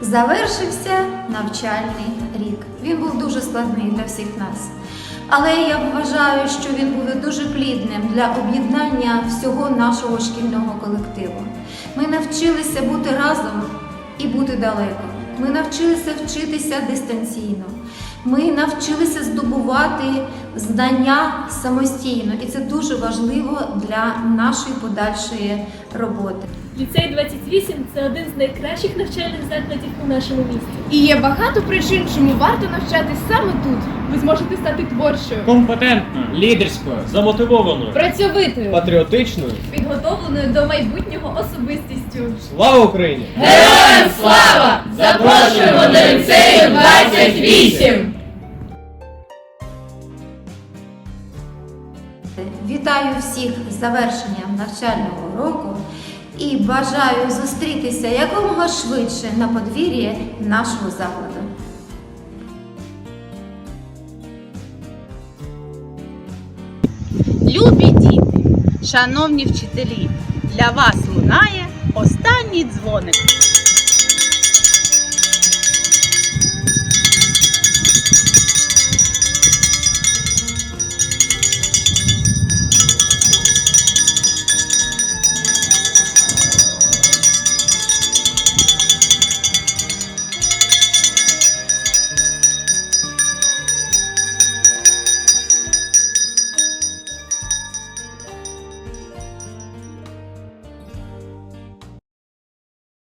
Завершився навчальний рік. Він був дуже складний для всіх нас. Але я вважаю, що він буде дуже плідним для об'єднання всього нашого шкільного колективу. Ми навчилися бути разом і бути далеко. Ми навчилися вчитися дистанційно. Ми навчилися здобувати знання самостійно, і це дуже важливо для нашої подальшої роботи. Ліцей 28 це один з найкращих навчальних закладів у нашому місті. І є багато причин, чому варто навчатись саме тут. Ви зможете стати творчою, компетентною, лідерською, замотивованою, працьовитою, патріотичною. підготовленою до майбутнього особистістю. Слава Україні! Героям слава! Запрошуємо до ліцею 28! Вітаю всіх з завершенням навчального року і бажаю зустрітися якомога швидше на подвір'ї нашого закладу. Любі діти, шановні вчителі, для вас лунає останній дзвоник.